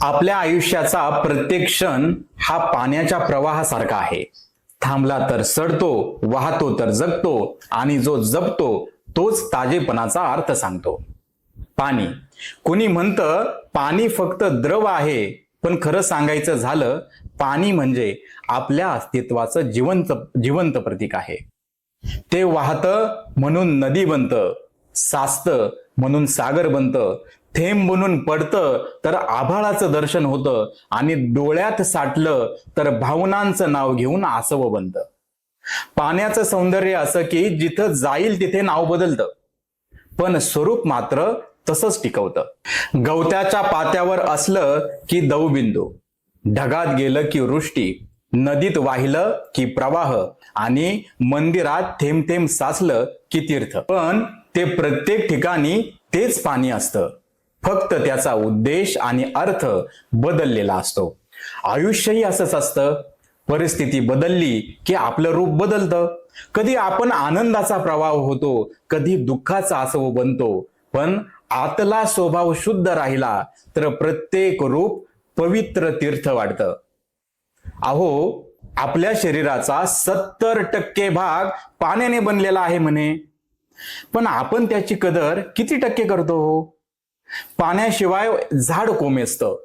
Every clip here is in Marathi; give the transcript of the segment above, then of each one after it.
आपल्या आयुष्याचा प्रत्येक क्षण हा पाण्याच्या प्रवाहासारखा आहे. थांबला तर सडतो वाहतो तर जगतो आणि जो जपतो तोच ताजेपणाचा अर्थ सांगतो. पाणी. कुणी म्हणतं पाणी फक्त द्रव आहे. पण खरं सांगायचं झालं पाणी म्हणजे आपल्या अस्तित्वाचं जिवंत जिवंत प्रतीक आहे. ते वाहतं म्हणून नदी बनतं साचतं म्हणून सागर बनतं थेंब बनून पडतं तर आभाळाचं दर्शन होतं आणि डोळ्यात साठलं तर भावनांचं नाव घेऊन आसव बनतं. पाण्याचं सौंदर्य असं की जिथं जाईल तिथे नाव बदलतं. पण स्वरूप मात्र तसंच टिकवतं. गवत्याच्या पात्यावर असलं की दवबिंदू. ढगात गेलं की वृष्टी. नदीत वाहिलं की प्रवाह. आणि मंदिरात थेंब थेंब साचलं की तीर्थ. पण ते प्रत्येक ठिकाणी तेच पाणी असतं. फक्त त्याचा उद्देश आणि अर्थ बदललेला असतो. आयुष्यही असंच असतं. परिस्थिती बदलली की आपलं रूप बदलतं. कधी आपण आनंदाचा प्रवाह होतो कधी दुःखाचा आसव बनतो. पण आतला स्वभाव शुद्ध राहिला तर प्रत्येक रूप पवित्र तीर्थ वाटतं. अहो आपल्या शरीराचा सत्तर टक्के भाग पाण्याने बनलेला आहे म्हणे. पण आपण त्याची कदर किती टक्के करतो हो? पाण्याशिवाय झाड कोमेजतं.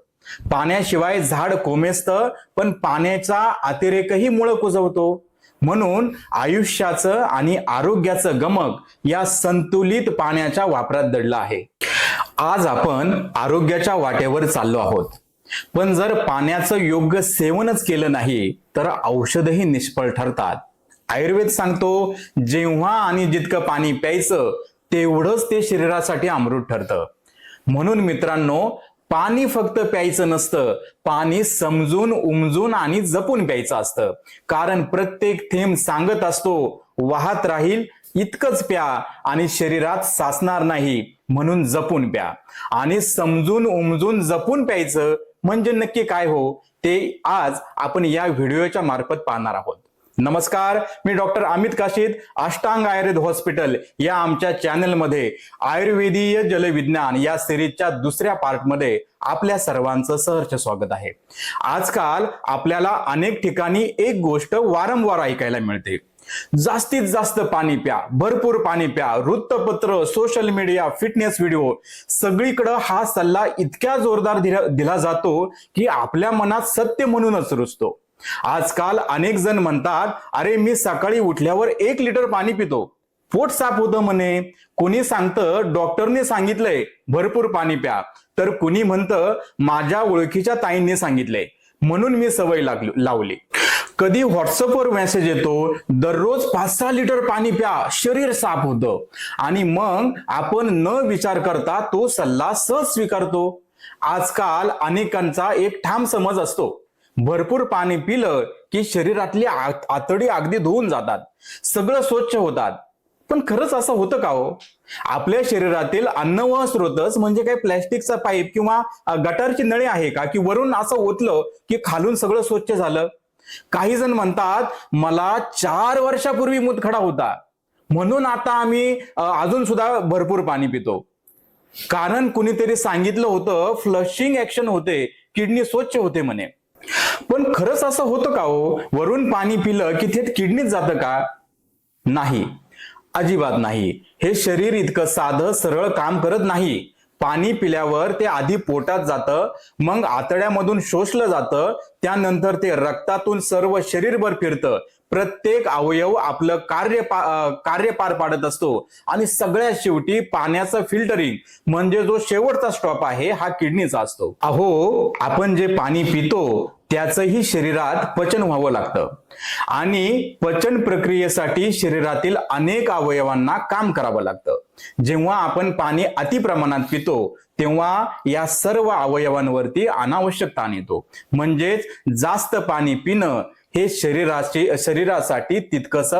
पाण्याशिवाय झाड कोमेजतं पण पाण्याचा अतिरेकही मुळं कुजवतो. म्हणून आयुष्याचं आणि आरोग्याचं गमक या संतुलित पाण्याच्या वापरात दडलं आहे. आज आपण आरोग्याच्या वाटेवर चाललो आहोत. पण जर पाण्याचं योग्य सेवनच केलं नाही तर औषधही निष्फळ ठरतात. आयुर्वेद सांगतो जेव्हा आणि जितकं पाणी प्यायचं तेवढंच ते शरीरासाठी अमृत ठरतं. म्हणून मित्रांनो पाणी फक्त प्यायचं नसतं पाणी समजून उमजून आणि जपून प्यायचं असतं. कारण प्रत्येक थेंब सांगत असतो वाहत राहील इतकंच प्या आणि शरीरात साचणार नाही म्हणून जपून प्या. आणि समजून उमजून जपून प्यायचं म्हणजे नक्की काय हो? ते आज आपण या व्हिडिओच्या मार्फत पाहणार आहोत. नमस्कार मी डॉक्टर अमित काशीद अष्टांग आयुर्वेद हॉस्पिटल या आमच्या चॅनलमध्ये. आयुर्वेदीय जलविज्ञान या सिरीजच्या दुसऱ्या पार्टमध्ये आपल्या सर्वांचं सहर्ष स्वागत आहे. आजकाल आपल्याला अनेक ठिकाणी एक गोष्ट वारंवार ऐकायला मिळते. जास्तीत जास्त पाणी प्या भरपूर पाणी प्या वृत्तपत्र सोशल मीडिया फिटनेस व्हिडिओ सगळीकडं हा सल्ला इतक्या जोरदार दिला दिला जातो की आपल्या मनात सत्य म्हणूनच रुजतो. आजकाल अनेक जण म्हणतात अरे मी सकाळी उठल्यावर एक लिटर पाणी पितो. पोट साफ होतं म्हणे. कोणी सांगतं डॉक्टरने सांगितलंय भरपूर पाणी प्या. तर कुणी म्हणतं माझ्या ओळखीच्या ताईंनी सांगितलंय. म्हणून मी सवय लागली लावली. कधी व्हॉट्सअपवर मेसेज येतो दररोज पाच सहा लिटर पाणी प्या शरीर साफ होतं. आणि मग आपण न विचार करता तो सल्ला सहज स्वीकारतो. आजकाल अनेकांचा एक ठाम समज असतो. भरपूर पाणी पिलं की शरीरातली आतडी अगदी धुवून जातात. सगळं स्वच्छ होतात. पण खरंच असं होतं का हो? आपल्या शरीरातील अन्नवह स्रोतच म्हणजे काही प्लॅस्टिकचा पाईप किंवा गटारची नळी आहे का? की वरून असं ओतलं की खालून सगळं स्वच्छ झालं? काही जण म्हणतात मला चार वर्षापूर्वी मुतखडा होता. म्हणून आता आम्ही अजून सुद्धा भरपूर पाणी पितो. कारण कुणीतरी सांगितलं होतं फ्लशिंग ऍक्शन होते. किडनी स्वच्छ होते म्हणे. पण खरंच असं होतं का हो? वरून पाणी पिलं की थेट किडनीत जातं का? नाही. अजिबात नाही. हे शरीर इतकं साधं सरळ काम करत नाही. पाणी पिल्यावर ते आधी पोटात जातं मग आतड्यामधून शोषलं जातं त्यानंतर ते रक्तातून सर्व शरीरभर फिरतं. प्रत्येक अवयव आपलं कार्य पा- कार्य पार पाडत असतो. आणि सगळ्यात शेवटी पाण्याचं फिल्टरिंग म्हणजे जो शेवटचा स्टॉप आहे हा किडनीचा असतो. अहो आपण जे पाणी पितो त्याचंही शरीरात पचन व्हावं लागतं. आणि पचन प्रक्रियेसाठी शरीरातील अनेक अवयवांना काम करावं लागतं. जेव्हा आपण पाणी अति प्रमाणात पितो तेव्हा या सर्व अवयवांवरती अनावश्यक ताण येतो. म्हणजेच जास्त पाणी पिणं हे शरीराचे शरीरासाठी तितकंच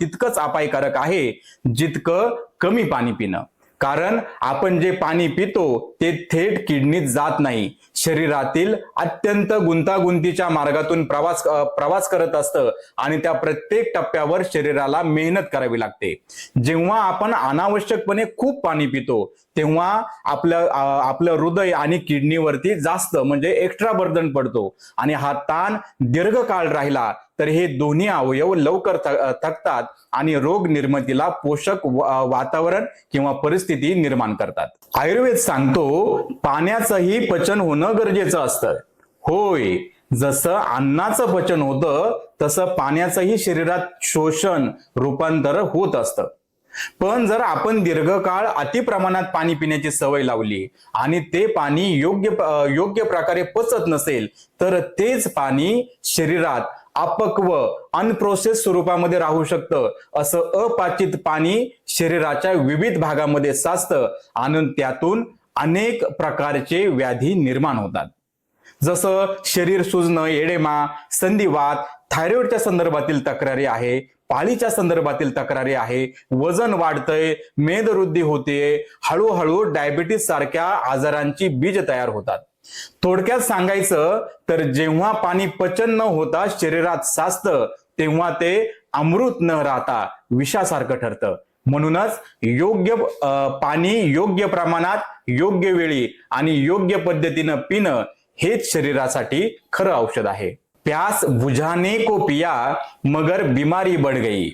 तितकंच अपायकारक आहे जितकं कमी पाणी पिणं. कारण आपण जे पाणी पितो ते थेट किडनीत जात नाही. शरीरातील अत्यंत गुंतागुंतीच्या मार्गातून प्रवास प्रवास करत असतं आणि त्या प्रत्येक टप्प्यावर शरीराला मेहनत करावी लागते. जेव्हा आपण अनावश्यकपणे खूप पाणी पितो तेव्हा आपलं आपलं हृदय आणि किडनीवरती जास्त म्हणजे एक्स्ट्रा बर्दन पडतो. आणि हा ताण दीर्घकाळ राहिला तर हे दोन्ही अवयव लवकर थकतात आणि रोग निर्मितीला पोषक वातावरण किंवा परिस्थिती निर्माण करतात. आयुर्वेद सांगतो पाण्याचंही पचन होणं गरजेचं असतं. होय जसं अन्नाचं पचन होतं तसं पाण्याचंही शरीरात शोषण रूपांतर होत असतं. पण जर आपण दीर्घकाळ अति प्रमाणात पाणी पिण्याची सवय लावली आणि ते पाणी योग्य योग्य प्रकारे पचत नसेल तर तेच पाणी शरीरात अपक्व अनप्रोसेस स्वरूपामध्ये राहू शकतं. असं अपाचित पाणी शरीराच्या विविध भागामध्ये साचतं आणि त्यातून अनेक प्रकारचे व्याधी निर्माण होतात. जसं शरीर सुजणं एडेमा संधिवात थायरॉइडच्या संदर्भातील तक्रारी आहे पाळीच्या संदर्भातील तक्रारी आहे वजन वाढतंय मेदवृद्धी होते हळूहळू डायबिटीस सारख्या आजारांची बीज तयार होतात. थोडक्यात सांगायचं तर जेव्हा पाणी पचन न होता शरीरात साचतं तेव्हा ते अमृत न राहता विषासारखं ठरतं. म्हणूनच योग्य अं, पाणी योग्य प्रमाणात योग्य वेळी आणि योग्य पद्धतीनं पिणं हेच शरीरासाठी खरं औषध आहे. प्यास बुझाने को पिया मगर बिमारी बढ़ गई.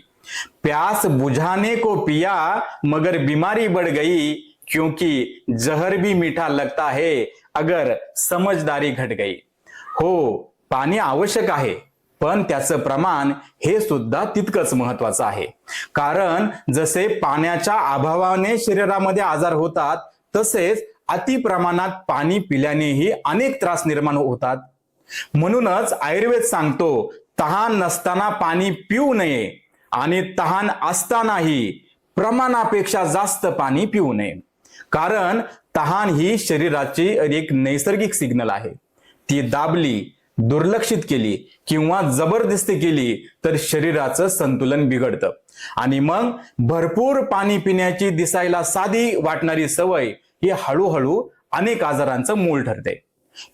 प्यास बुझाने को पिया मगर बिमारी बढ़ गई क्योंकि जहर भी मीठा लगता है अगर समझदारी घट गई। हो पाणी आवश्यक आहे पण त्याचं प्रमाण हे सुद्धा तितकंच महत्वाचं आहे. कारण जसे पाण्याच्या अभावाने शरीरामध्ये आजार होतात तसेच अति प्रमाणात पाणी पिल्यानेही अनेक त्रास निर्माण होतात. म्हणूनच आयुर्वेद सांगतो तहान नसताना पाणी पिऊ नये आणि तहान असतानाही प्रमाणापेक्षा जास्त पाणी पिऊ नये. कारण तहान ही शरीराची एक नैसर्गिक सिग्नल आहे. ती दाबली दुर्लक्षित केली किंवा जबरदस्ती केली तर शरीराचं संतुलन बिघडतं. आणि मग भरपूर पाणी पिण्याची दिसायला साधी वाटणारी सवय ही हळूहळू अनेक आजारांचं मूळ ठरते.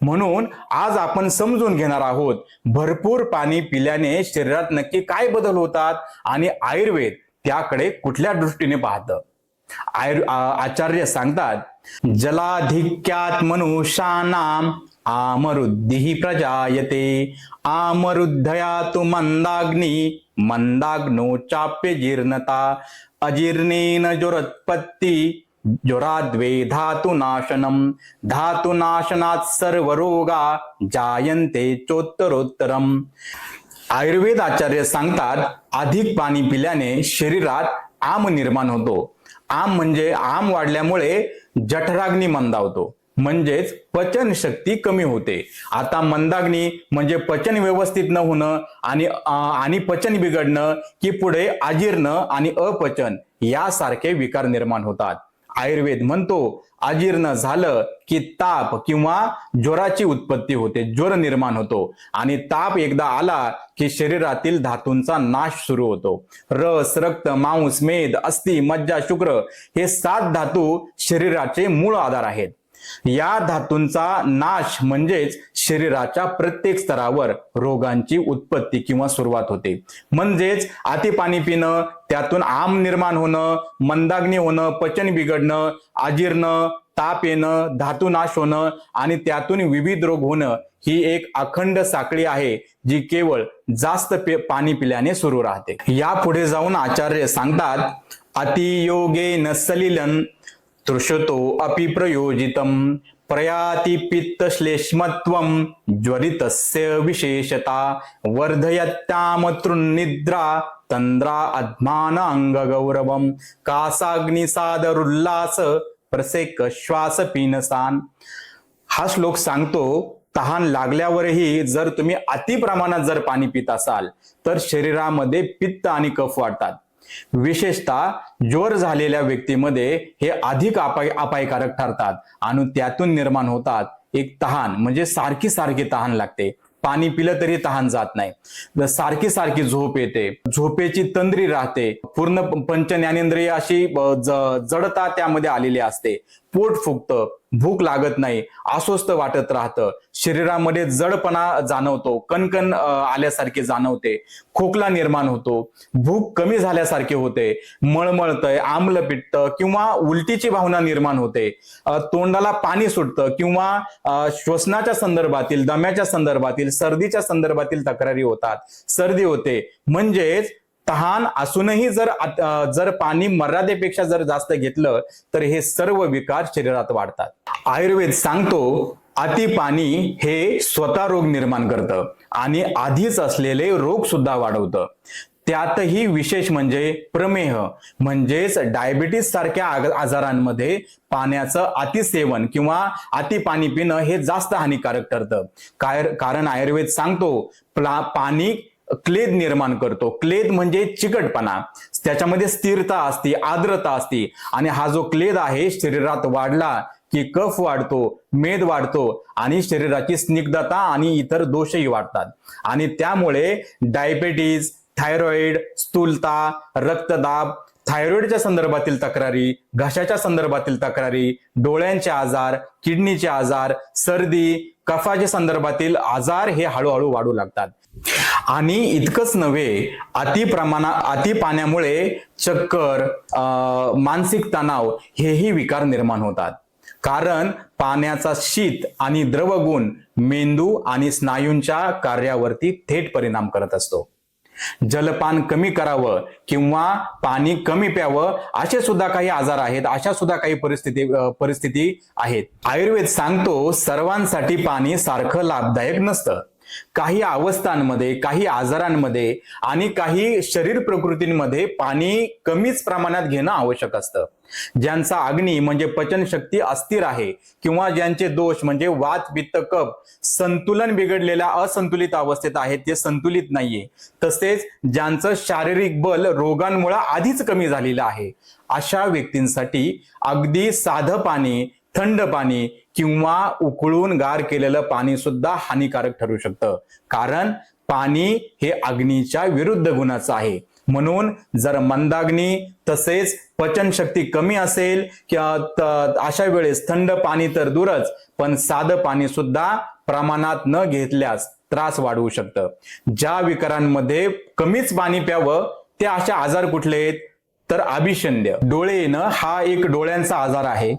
म्हणून आज आपण समजून घेणार आहोत भरपूर पाणी पिल्याने शरीरात नक्की काय बदल होतात आणि आयुर्वेद त्याकडे कुठल्या दृष्टीने पाहतं. आचार्य सांगतात जलाधिक्यात मनुष्यानाम आमरुद्धी प्रजायते। आमरुद्धया तु मंदाग्नी मंदाग्नो चाप्य जीर्णता अजीर्णेन ज्वरोत्पत्ती ज्वराद्वे धातुनाशनम धातुनाशनात सर्व रोगा जायन्ते चोत्तरोत्तरम। आयुर्वेद आचार्य सांगतात अधिक पाणी पिल्याने शरीरात आम निर्माण होतो। आम म्हणजे आम वाढल्यामुळे जठराग्नी मंदावतो. म्हणजेच पचन शक्ती कमी होते. आता मंदाग्नी म्हणजे पचन व्यवस्थित न होणं आणि आणि पचन बिघडणं की पुढे अजीर्ण आणि अपचन यासारखे विकार निर्माण होतात. आयुर्वेद म्हणतो अजीर्ण झालं की ताप किंवा ज्वराची उत्पत्ती होते ज्वर निर्माण होतो. आणि ताप एकदा आला की शरीरातील धातूंचा नाश सुरू होतो. रस रक्त मांस मेद अस्थि मज्जा शुक्र हे सात धातू शरीराचे मूळ आधार आहेत. या धातूंचा नाश म्हणजेच शरीराच्या प्रत्येक स्तरावर रोगांची उत्पत्ती किंवा सुरुवात होते. म्हणजेच अति पाणी पिणं त्यातून आम निर्माण होणं मंदाग्नी होणं पचन बिघडणं अजीर्ण ताप येणं धातू नाश होणं आणि त्यातून विविध रोग होणं ही एक अखंड साखळी आहे जी केवळ जास्त पे- पाणी पिल्याने सुरू राहते. या पुढे जाऊन आचार्य सांगतात अतियोगे न सलिलन तृषतो अपि प्रयोजितं प्रयाति पित्तश्लेष्मत्वं ज्वरितस्य विशेषता वर्धयत्याम तृन्निद्रा तंद्रा अध्मान कासाग्निसादरुल्लास प्रसेक श्वास पिनसान हा श्लोक सांगतो तहान लागल्यावरही जर तुम्ही अति प्रमाणात जर पाणी पित असाल तर शरीरामध्ये पित्त आणि कफ वाढतात. विशेषतः ज्वर झालेल्या व्यक्तीमध्ये हे अधिक अपाय अपायकारक ठरतात आणि त्यातून निर्माण होतात एक तहान म्हणजे सारखी सारखी तहान लागते. पाणी पिलं तरी तहान जात नाही. सारखी सारखी झोप येते झोपेची तंद्री राहते पूर्ण प- पंच ज्ञानेंद्रिय अशी जडता त्यामध्ये आलेली असते. पोट फुगतं भूक लागत नाही अस्वस्थ वाटत राहतं. शरीरामध्ये जडपणा जाणवतो कणकण आल्यासारखे जाणवते खोकला निर्माण होतो भूक कमी झाल्यासारखे होते मळमळतय आम्ल पिटतं किंवा उलटीची भावना निर्माण होते. तोंडाला पाणी सुटतं किंवा श्वसनाच्या संदर्भातील दम्याच्या संदर्भातील सर्दीच्या संदर्भातील तक्रारी होतात. सर्दी होते. म्हणजेच तहान असूनही जर जर पाणी मर्यादेपेक्षा जर जास्त घेतलं तर हे सर्व विकार शरीरात वाढतात. आयुर्वेद सांगतो अति पाणी हे स्वतः रोग निर्माण करतं आणि आधीच असलेले रोग सुद्धा वाढवतं. त्यातही विशेष म्हणजे प्रमेह म्हणजेच डायबिटीस सारख्या आजारांमध्ये पाण्याचं अतिसेवन किंवा अति पाणी पिणं हे जास्त हानिकारक ठरतं. काय- कारण आयुर्वेद सांगतो प्ला- पाणी क्लेद निर्माण करतो. क्लेद म्हणजे चिकटपणा. त्याच्यामध्ये स्थिरता असते आर्द्रता असते. आणि हा जो क्लेद आहे शरीरात वाढला की कफ वाढतो मेद वाढतो आणि शरीराची स्निग्धता आणि इतर दोषही वाढतात. आणि त्यामुळे डायबेटीज थायरॉइड स्थूलता रक्तदाब थायरॉइडच्या संदर्भातील तक्रारी घशाच्या संदर्भातील तक्रारी डोळ्यांचे आजार किडनीचे आजार सर्दी कफाच्या संदर्भातील आजार हे हळूहळू वाढू लागतात. आणि इतकंच नव्हे अति प्रमाणा अति पाण्यामुळे चक्कर मानसिक तणाव हेही विकार निर्माण होतात. कारण पाण्याचा शीत आणि द्रवगुण मेंदू आणि स्नायूंच्या कार्यावरती थेट परिणाम करत असतो. जलपान कमी करावं किंवा पाणी कमी प्यावं असे सुद्धा काही आजार आहेत अशा सुद्धा काही परिस्थिती परिस्थिती आहेत. आयुर्वेद सांगतो सर्वांसाठी पाणी सारखं लाभदायक नसतं. काही अवस्थांमध्ये काही आजारांमध्ये आणि काही शरीर प्रकृतींमध्ये पाणी कमीच प्रमाणात घेणं आवश्यक असतं. ज्यांचा अग्नी म्हणजे पचनशक्ती अस्थिर आहे किंवा ज्यांचे दोष म्हणजे वात पित्त कप संतुलन बिघडलेल्या असंतुलित अवस्थेत आहे ते संतुलित नाहीये. तसेच ज्यांचं शारीरिक बल रोगांमुळे आधीच कमी झालेलं आहे अशा व्यक्तींसाठी अगदी साधं पाणी थंड पाणी किंवा उकळून गार केलेलं पाणी सुद्धा हानिकारक ठरू शकतं. कारण पाणी हे अग्नीच्या विरुद्ध गुणाचं आहे. म्हणून जर मंदाग्नी तसेच पचनशक्ती कमी असेल किंवा अशा वेळेस थंड पाणी तर दूरच पण साधं पाणी सुद्धा प्रमाणात न घेतल्यास त्रास वाढवू शकतं. ज्या विकारांमध्ये कमीच पाणी प्यावं ते अशा आजार कुठले आहेत? तर अभिषंद्य. डोळे येणं हा एक डोळ्यांचा आजार आहे.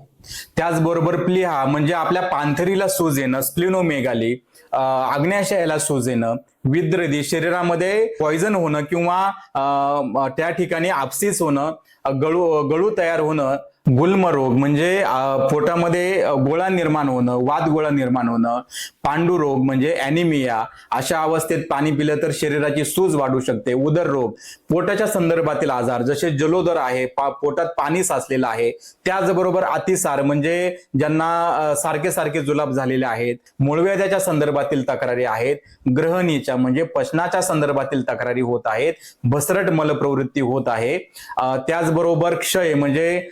त्याचबरोबर प्लिहा म्हणजे आपल्या पांथरीला सूज येणं स्प्लिनोमेगाली आग्नेयाशयाला सूज येणं विद्रदी शरीरामध्ये पॉइझन होणं किंवा त्या ठिकाणी आपसीस होणं गळू गळू तयार होणं गुल्म रोग म्हणजे पोटामध्ये गोळा निर्माण होणं वाद गोळा निर्माण होणं पांडुरोग म्हणजे अॅनिमिया अशा अवस्थेत पाणी पिलं तर शरीराची सूज वाढू शकते उदर रोग पोटाच्या संदर्भातील आजार जसे जलोदर आहे पा- पोटात पाणी साचलेलं आहे त्याचबरोबर अतिसार म्हणजे ज्यांना सारखे सारखे जुलाब झालेले आहेत मूळव्याधाच्या संदर्भातील तक्रारी आहेत ग्रहणीच्या म्हणजे पचनाच्या संदर्भातील तक्रारी होत आहेत भसरट मलप्रवृत्ती होत आहे. त्याचबरोबर क्षय म्हणजे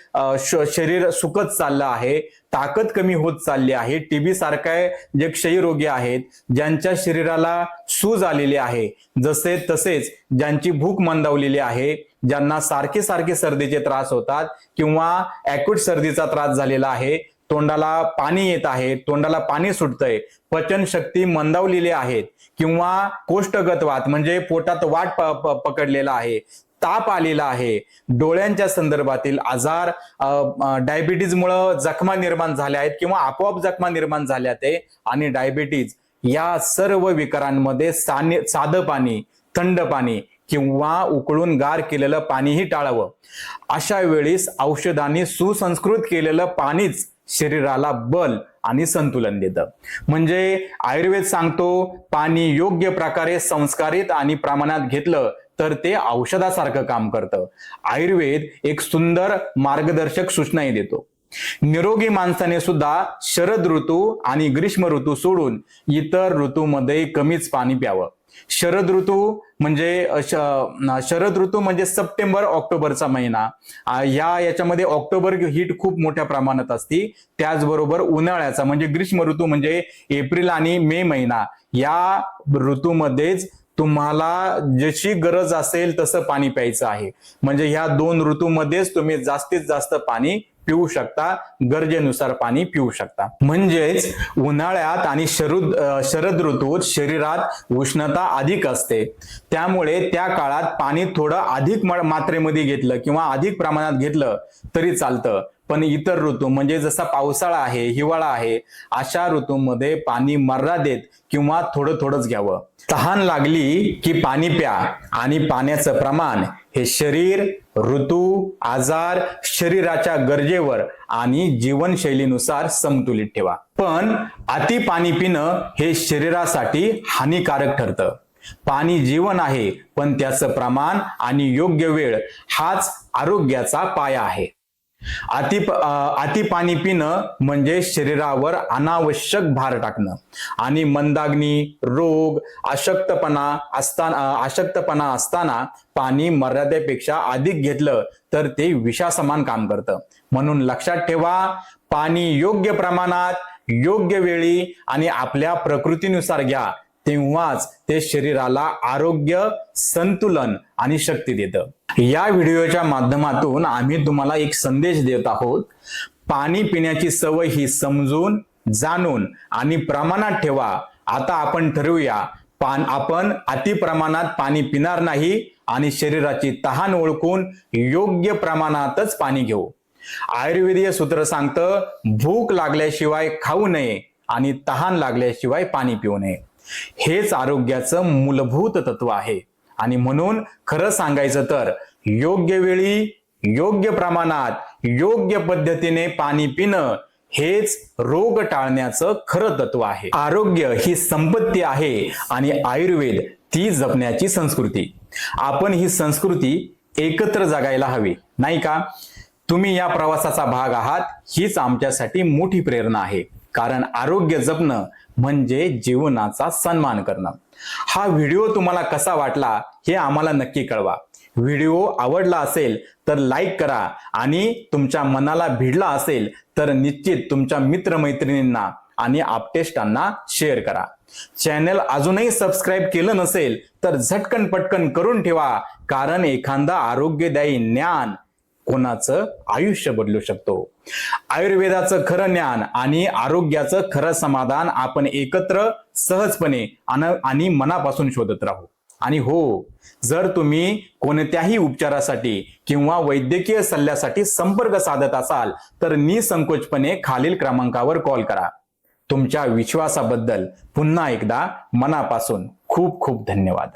शरीर सुकत चाललं आहे ताकद कमी होत चालली आहे. टीबी सारखा जे क्षयरोगी आहेत ज्यांच्या शरीराला सूज आलेली आहे जसे तसेच ज्यांची भूक मंदावलेली आहे ज्यांना सारखे सारखे सर्दीचे त्रास होतात किंवा ऍक्यूट सर्दीचा त्रास झालेला आहे तोंडाला पाणी येत आहे तोंडाला पाणी सुटतंय पचन शक्ती मंदावलेली आहेत किंवा कोष्टगत वात म्हणजे पोटात वाट प- पकडलेला आहे ताप आलेला आहे डोळ्यांच्या संदर्भातील आजार डायबिटीजमुळं जखमा निर्माण झाल्या आहेत किंवा आपोआप जखमा निर्माण झाल्या ते आणि डायबिटीज या सर्व विकारांमध्ये साने- साधं पाणी थंड पाणी किंवा उकळून गार केलेलं पाणीही टाळावं. अशा वेळेस औषधांनी सुसंस्कृत केलेलं पाणीच शरीराला बल आणि संतुलन देतं. म्हणजे आयुर्वेद सांगतो पाणी योग्य प्रकारे संस्कारित आणि प्रमाणात घेतलं तर ते औषधासारखं काम करतं. आयुर्वेद एक सुंदर मार्गदर्शक सूचनाही देतो. निरोगी माणसाने सुद्धा शरद ऋतू आणि ग्रीष्म ऋतू सोडून इतर ऋतूमध्ये कमीच पाणी प्यावं. शरद ऋतू म्हणजे शरद ऋतू म्हणजे सप्टेंबर ऑक्टोबरचा महिना. ह्या या याच्यामध्ये ऑक्टोबर हीट खूप मोठ्या प्रमाणात असते. त्याचबरोबर उन्हाळ्याचा म्हणजे ग्रीष्म ऋतू म्हणजे एप्रिल आणि मे महिना. या ऋतूमध्येच तुम्हाला जशी गरज असेल तसं पाणी प्यायचं आहे. म्हणजे ह्या दोन ऋतूमध्येच तुम्ही जास्तीत जास्त पाणी पिऊ शकता गरजेनुसार पाणी पिऊ शकता. म्हणजेच उन्हाळ्यात आणि शरद शरद ऋतूत शरीरात उष्णता अधिक असते. त्यामुळे त्या काळात पाणी थोडं अधिक मात्रेमध्ये घेतलं किंवा अधिक प्रमाणात घेतलं तरी चालतं. पण इतर ऋतू म्हणजे जसा पावसाळा आहे हिवाळा आहे अशा ऋतूमध्ये पाणी मर्यादेत किंवा थोडं थोडंच घ्यावं. तहान लागली की पाणी प्या आणि पाण्याचं प्रमाण हे शरीर ऋतू आजार शरीराच्या गरजेवर आणि जीवनशैलीनुसार समतुलित ठेवा. पण अति पाणी पिणं हे शरीरासाठी हानिकारक ठरतं. पाणी जीवन आहे पण त्याचं प्रमाण आणि योग्य वेळ हाच आरोग्याचा पाया आहे. अति अं, अति पाणी पिणं म्हणजे शरीरावर अनावश्यक भार टाकणं. आणि मंदाग्नी रोग अशक्तपणा असताना अशक्तपणा असताना पाणी मर्यादेपेक्षा अधिक घेतलं तर ते विषासमान काम करतं. म्हणून लक्षात ठेवा पाणी योग्य प्रमाणात योग्य वेळी आणि आपल्या प्रकृतीनुसार घ्या. तेव्हाच ते शरीराला आरोग्य संतुलन आणि शक्ती देतं. या व्हिडिओच्या माध्यमातून आम्ही तुम्हाला एक संदेश देत आहोत. पाणी पिण्याची सवय ही समजून जाणून आणि प्रमाणात ठेवा. आता आपण ठरवूया पान आपण अति प्रमाणात पाणी पिणार नाही आणि शरीराची तहान ओळखून योग्य प्रमाणातच पाणी घेऊ. आयुर्वेदीय सूत्र सांगतं भूक लागल्याशिवाय खाऊ नये आणि तहान लागल्याशिवाय पाणी पिऊ नये. हेच आरोग्याचं मूलभूत तत्व आहे. आणि म्हणून खरं सांगायचं तर योग्य वेळी योग्य प्रमाणात योग्य पद्धतीने पाणी पिणं हेच रोग टाळण्याचं खरं तत्व आहे. आरोग्य ही संपत्ती आहे आणि आयुर्वेद ती जपण्याची संस्कृती. आपण ही संस्कृती एकत्र जगायला हवी नाही का? तुम्ही या प्रवासाचा भाग आहात हीच आमच्यासाठी मोठी प्रेरणा आहे. कारण आरोग्य जपणं म्हणजे जीवनाचा सन्मान करणं हा व्हिडिओ तुम्हाला कसा वाटला हे आम्हाला नक्की कळवा. व्हिडिओ आवडला असेल तर लाईक करा आणि तुमच्या मनाला भिडला असेल तर निश्चित तुमच्या मित्रमैत्रिणींना आणि आपटेस्टांना शेअर करा. चॅनल अजूनही सबस्क्राईब केलं नसेल तर झटकन पटकन करून ठेवा कारण एखादा आरोग्यदायी ज्ञान कोणाचं आयुष्य बदलू शकतो? आयुर्वेदाचं खरं ज्ञान आणि आरोग्याचं खरं समाधान आपण एकत्र सहजपणे आणि मनापासून शोधत राहू. आणि हो जर तुम्ही कोणत्याही उपचारासाठी किंवा वैद्यकीय सल्ल्यासाठी संपर्क साधत असाल तर निसंकोचपणे खालील क्रमांकावर कॉल करा. तुमच्या विश्वासाबद्दल पुन्हा एकदा मनापासून खूप खूप धन्यवाद.